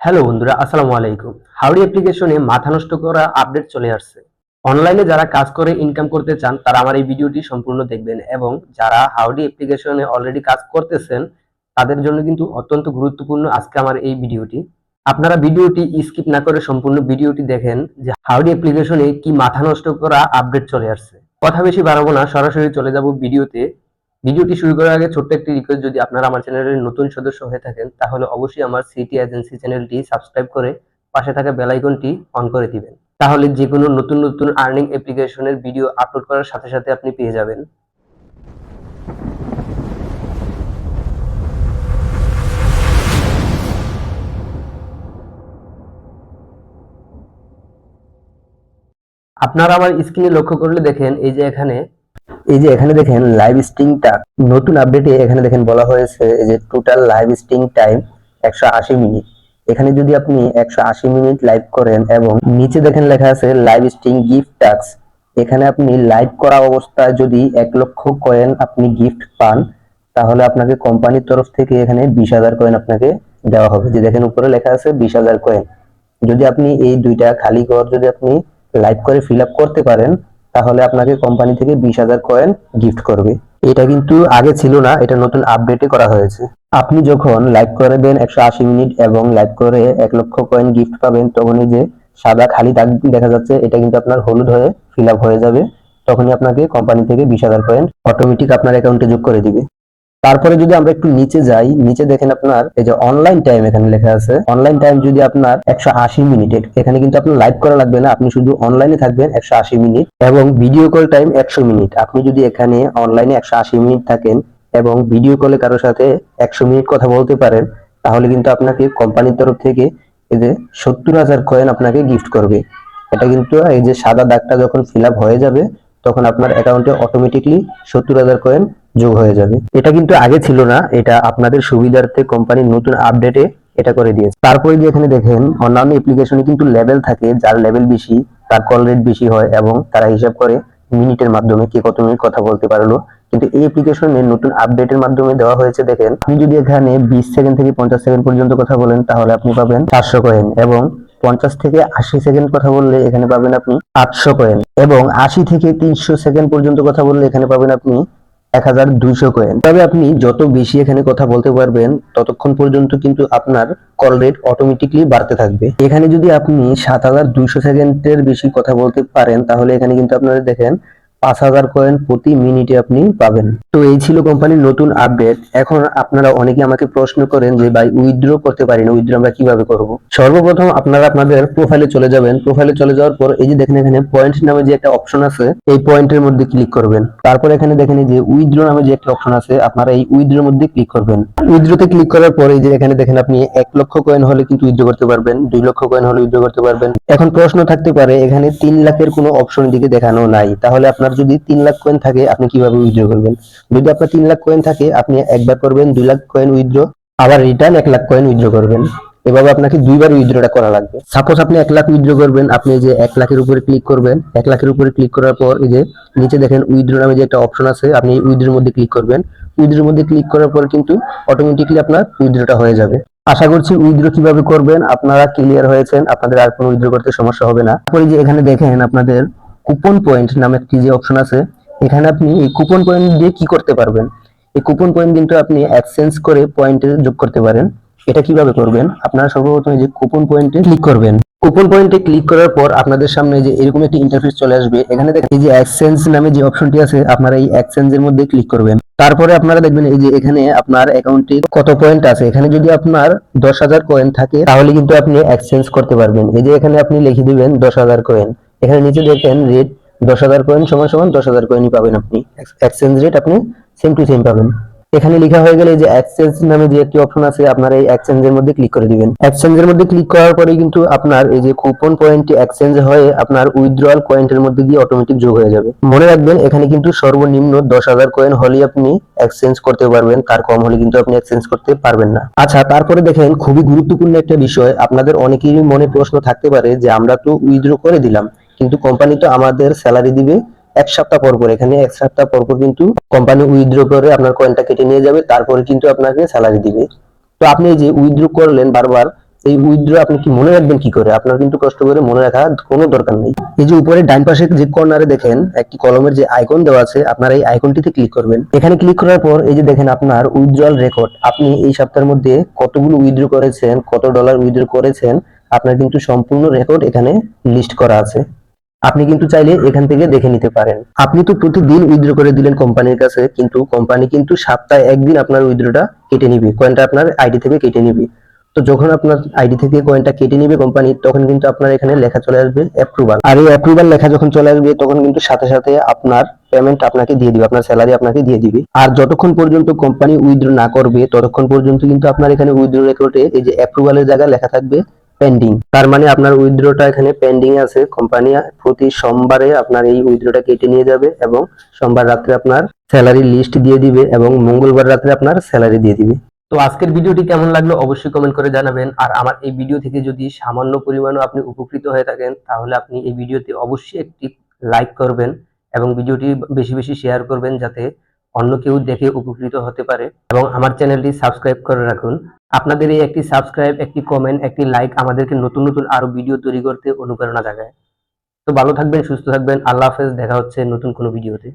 Hello বন্ধুরা, আসসালামু আলাইকুম। হাউডি অ্যাপ্লিকেশনে মাথা নষ্ট করা আপডেট চলে আসছে। অনলাইনে যারা কাজ করে ইনকাম করতে চান, তারা আমার এই ভিডিওটি সম্পূর্ণ দেখবেন এবং যারা হাউডি অ্যাপ্লিকেশনে অলরেডি কাজ করতেছেন, তাদের জন্য কিন্তু অত্যন্ত গুরুত্বপূর্ণ আজকে আমার এই ভিডিওটি। আপনারা ভিডিওটি স্কিপ না করে সম্পূর্ণ ভিডিওটি দেখেন যে হাউডি অ্যাপ্লিকেশনে কি মাথা নষ্ট করা আপডেট চলে আসছে। কথা বেশি বাড়াবো না, সরাসরি চলে যাব ভিডিওতে। ভিডিওটি শুরু করার আগে ছোট্ট একটি রিকোয়েস্ট যদি আপনারা আমার চ্যানেলের নতুন সদস্য হয়ে থাকেন, তাহলে অবশ্যই আমার সিটি এজেন্সি চ্যানেলটি সাবস্ক্রাইব করে পাশে থাকা বেল আইকনটি অন করে দিবেন। তাহলে যে কোনো নতুন নতুন আর্নিং অ্যাপ্লিকেশনের ভিডিও আপলোড করার সাথে সাথে আপনি পেয়ে যাবেন। আপনারা আমার স্ক্রিনে লক্ষ্য করলে দেখেন, এই যে এখানে এই যে এখানে দেখেন লাইভ স্ট্রিংটা নতুন আপডেটে এখানে দেখেন বলা হয়েছে যে টোটাল লাইভ স্ট্রিং টাইম একশো আশি মিনিট। এখানে যদি আপনি একশো আশি মিনিট লাইভ করেন এবং নিচে দেখেন লেখা আছে লাইভ স্ট্রিং গিফট টাক্স এখানে আপনি লাইভ করা অবস্থায় যদি এক লক্ষ কয়েন আপনি গিফট পান, তাহলে আপনাকে কোম্পানির তরফ থেকে এখানে বিশ হাজার কয়েন আপনাকে দেওয়া হবে। যে দেখেন উপরে লেখা আছে বিশ হাজার কয়েন যদি আপনি এই দুইটা খালি ঘর যদি আপনি লাইভ করে ফিল আপ করতে পারেন তাহলে আপনাকে কোম্পানি থেকে বিশ হাজার কয়েন গিফট করবে। এটা কিন্তু আগে ছিল না, এটা নতুন আপডেটে করা হয়েছে। আপনি যখন লাইভ করে দেন একশো আশি মিনিট এবং লাইভ করে এক লক্ষ কয়েন গিফট পাবেন, তখনই যে সাদা খালি দাগ দেখা যাচ্ছে, এটা কিন্তু আপনার হলুদ হয়ে ফিল আপ হয়ে যাবে। তখনই আপনাকে কোম্পানি থেকে বিশ হাজার কয়েন অটোমেটিক আপনার অ্যাকাউন্টে যোগ করে দিবে। তারপরে যদি আমরা একটু নিচে যাই, নিচে দেখেন আপনার এই যে অনলাইন টাইম এখানে লেখা আছে। অনলাইন টাইম যদি আপনার একশো আশি মিনিট এখানে কিন্তু আপনার লাইভ করা লাগবে না। আপনি শুধু অনলাইনে থাকবেন একশো আশি মিনিট এবং ভিডিও কল টাইম একশো মিনিট আপনি যদি এখানে অনলাইনে একশো আশি মিনিট থাকেন এবং ভিডিও কলে কারোর সাথে একশো মিনিট কথা বলতে পারেন, তাহলে কিন্তু আপনাকে কোম্পানির তরফ থেকে এই যে সত্তর হাজার কয়েন আপনাকে গিফট করবে। এটা কিন্তু এই যে সাদা দাগটা যখন ফিল হয়ে যাবে, তখন আপনার অ্যাকাউন্টে অটোমেটিকলি সত্তর হাজার কয়েন যোগ হয়ে যাবে। এটা কিন্তু আগে ছিল না, এটা আপনাদের সুবিধার্থে কোম্পানির নতুন আপডেটে এটা করে দিয়েছে। তারপরে যে এখানে দেখেন, অন্যান্য অ্যাপ্লিকেশনে কিন্তু লেভেল থাকে, যার লেভেল বেশি, তার কল রেট বেশি হয় এবং তারা হিসাব করে মিনিটের মাধ্যমে কে কত মিনিট কথা বলতে পারল। কিন্তু এই অ্যাপ্লিকেশনের নতুন আপডেটের মাধ্যমে দেওয়া হয়েছে, দেখেন, আপনি যদি এখানে বিশ সেকেন্ড থেকে পঞ্চাশ সেকেন্ড পর্যন্ত কথা বলেন, তাহলে আপনি পাবেন চারশো কয়েন এবং পঞ্চাশ থেকে আশি সেকেন্ড কথা বললে এখানে পাবেন আপনি আটশো কয়েন এবং আশি থেকে তিনশো সেকেন্ড পর্যন্ত কথা বললে এখানে পাবেন আপনি এক হাজার দুইশো কয়েন তবে আপনি যত বেশি এখানে কথা বলতে পারবেন, ততক্ষণ পর্যন্ত কিন্তু আপনার কল রেট অটোমেটিকলি বাড়তে থাকবে। এখানে যদি আপনি সাত হাজার দুইশো সেকেন্ডের বেশি কথা বলতে পারেন, তাহলে এখানে কিন্তু আপনারা দেখেন পাঁচ হাজার কয়েন প্রতি মিনিটে আপনি পাবেন। তো এই ছিল কোম্পানির নতুন আপডেট। এখন আপনারা অনেকে আমাকে প্রশ্ন করেন যে, ভাই, উইথড্র করতে পারি না, উইথড্র আমরা কীভাবে করব? সর্বপ্রথম আপনারা আপনাদের প্রোফাইলে চলে যাবেন। প্রোফাইলে চলে যাওয়ার পর এই যে দেখেন এখানে পয়েন্ট নামে যে একটা অপশন আছে, এই পয়েন্টের মধ্যে ক্লিক করবেন। তারপর এখানে দেখেন যে উইথড্র নামে যে একটা অপশন আছে, আপনারা এই উইথড্র মধ্যে ক্লিক করবেন। উইথড্রতে ক্লিক করার পরে এই যে এখানে দেখেন আপনি এক লক্ষ কয়েন হলে কিন্তু উইথড্র করতে পারবেন, দুই লক্ষ কয়েন হলে উইথড্র করতে পারবেন। এখন প্রশ্ন থাকতে পারে, এখানে তিন লাখের কোনো অপশন দিকে দেখানো নাই। তাহলে আপনার যদি তিন লাখ কয়েন থাকে, আপনি কীভাবে উইথড্র করবেন? যদি আপনার তিন লাখ কয়েন থাকে, আপনি একবার করবেন, দুই লাখ কয়েন উইথড্র আবার রিটার্ন এক লাখ কয়েন উইথড্র করবেন। এভাবে আপনাকে দুইবার উইথড্রটা করা লাগবে। সাপোজ আপনি এক লাখ উইথড্র করবেন, আপনি যে এক লাখের উপরে ক্লিক করবেন, এক লাখের উপরে ক্লিক করার পর এই যে নিচে দেখেন উইথড্র নামে যে একটা অপশন আছে, আপনি উইথড্রের মধ্যে ক্লিক করবেন। উইথড্রের মধ্যে ক্লিক করার পর কিন্তু অটোমেটিকলি আপনার উইথড্রটা হয়ে যাবে। আশা করছি উইথড্র কীভাবে করবেন, আপনারা ক্লিয়ার হয়েছেন, আপনাদের আর কোনো উইথড্র করতে সমস্যা হবে না। তারপরে যে এখানে দেখেন আপনাদের কুপন পয়েন্ট নামে একটি যে অপশন আছে। এখানে আপনি এই কুপন পয়েন্ট দিয়ে কি করতে পারবেন? এই কুপন পয়েন্ট কিন্তু আপনি এক্সচেঞ্জ করে পয়েন্টে যোগ করতে পারেন। এটা কীভাবে করবেন? আপনারা সর্বপ্রথম যে কুপন পয়েন্টে ক্লিক করবেন। কুপন পয়েন্টে ক্লিক করার পর আপনাদের সামনে যে এরকম একটি ইন্টারফেস চলে আসবে। এখানে দেখেন এই যে এক্সচেঞ্জ নামে যে অপশনটি আছে, আপনারা এই এক্সচেঞ্জের মধ্যে ক্লিক করবেন। তারপরে আপনারা দেখবেন এই যে এখানে আপনার অ্যাকাউন্টে কত পয়েন্ট আছে। এখানে যদি আপনার দশ হাজার কয়েন থাকে, তাহলে কিন্তু আপনি এক্সচেঞ্জ করতে পারবেন। এই যে এখানে আপনি লিখে দিবেন দশ হাজার কয়েন এখানে নিচে দেখেন রেট দশ হাজার কয়েন সমান সমান দশ হাজার কয়েনই পাবেন আপনি। এক্সচেঞ্জ রেট আপনি সেম টু সেম পাবেন। এখানে লেখা হয়ে গেলে যে এক্সচেঞ্জ নামে যে একটি অপশন আছে, আপনার এই এক্সচেঞ্জের মধ্যে ক্লিক করে দিবেন। এক্সচেঞ্জের মধ্যে ক্লিক করার পরে কিন্তু আপনার এই যে কুপন পয়েন্টটি এক্সচেঞ্জ হয়ে আপনার উইথড্রয়াল পয়েন্টের মধ্যে গিয়ে অটোমেটিক যোগ হয়ে যাবে। মনে রাখবেন, এখানে কিন্তু সর্বনিম্ন দশ হাজার কয়েন হলেই আপনি এক্সচেঞ্জ করতে পারবেন। তার কম হলে কিন্তু আপনি এক্সচেঞ্জ করতে পারবেন না। আচ্ছা তারপরে দেখেন, খুবই গুরুত্বপূর্ণ একটা বিষয়। আপনাদের অনেকেরই মনে প্রশ্ন থাকতে পারে যে আমরা তো উইথড্র করে দিলাম। কিন্তু কোম্পানি তো আমাদের স্যালারি দিবে এক সপ্তাহ পর পর। এখানে এক সপ্তাহ পর পর কিন্তু কোম্পানি উইথড্র করে আপনার কয়েনটা কেটে নিয়ে যাবে, তারপরে কিন্তু আপনাকে স্যালারি দিবে। তো আপনি যে উইথড্র করলেন বারবার, এই উইথড্র আপনি কি মনে রাখবেন কি করে? আপনার কিন্তু কষ্ট করে মনে রাখা কোনো দরকার নেই। এই যে উপরে ডান পাশে যে কর্নারে দেখেন, একটি কলমের যে আইকন দেওয়া আছে, আপনার এই আইকনটিতে ক্লিক করবেন। এখানে ক্লিক করার পর এই যে দেখেন আপনার উইথড্রল রেকর্ড আপনি এই সপ্তাহের মধ্যে কতগুলো উইথড্র করেছেন, কত ডলার উইথড্র করেছেন, আপনার কিন্তু সম্পূর্ণ রেকর্ড এখানে লিস্ট করা আছে। আপনি কিন্তু চাইলে এখান থেকে দেখে নিতে পারেন। আপনি তো প্রতিদিন উইথড্র করে দিলেন কোম্পানির কাছে, কিন্তু কোম্পানি কিন্তু সপ্তাহে একদিন আপনার উইথড্রটা কেটে নিবে। কয়েনটা আপনার আইডি থেকে কেটে নিবে। তো যখন আপনার আইডি থেকে কয়েনটা কেটে নিবে কোম্পানি, তখন কিন্তু আপনার এখানে লেখা চলে আসবে অ্যাপ্রুভাল আর এই অ্যাপ্রুভাল লেখা যখন চলে আসবে, তখন কিন্তু সাথে সাথে আপনার পেমেন্ট আপনাকে দিয়ে দিবে, আপনার স্যালারি আপনাকে দিয়ে দিবে। আর যতক্ষণ পর্যন্ত কোম্পানি উইথড্র না করবে, ততক্ষণ পর্যন্ত কিন্তু আপনার এখানে উইথড্র রেকর্ডে এই যে অ্যাপ্রুভালের জায়গায় লেখা থাকবে পেন্ডিং তার মানে আপনার উইথড্রটা এখানে পেন্ডিং আছে। কোম্পানি প্রতি সোমবারে আপনার এই উইথড্রটা কেটে নিয়ে যাবে এবং সোমবার রাত্রে আপনার স্যালারি লিস্ট দিয়ে দিবে এবং মঙ্গলবার রাত্রে আপনার স্যালারি দিয়ে দিবে। তো আজকের ভিডিওটি কেমন লাগল অবশ্যই কমেন্ট করে জানাবেন। আর আমার এই ভিডিও থেকে যদি সামান্য পরিমাণও আপনি উপকৃত হয়ে থাকেন, তাহলে আপনি এই ভিডিওতে অবশ্যই একটি লাইক করবেন এবং ভিডিওটি বেশি বেশি শেয়ার করবেন যাতে অন্য কেউ দেখে উপকৃত হতে পারে। এবং আমার চ্যানেলটি সাবস্ক্রাইব করে রাখুন। আপনাদের এই একটি সাবস্ক্রাইব একটি কমেন্ট একটি লাইক আমাদেরকে নতুন নতুন আরও ভিডিও তৈরি করতে অনুপ্রেরণা জাগায়। তো ভালো থাকবেন, সুস্থ থাকবেন, আল্লাহ হাফেজ, দেখা হচ্ছে নতুন কোনো ভিডিওতে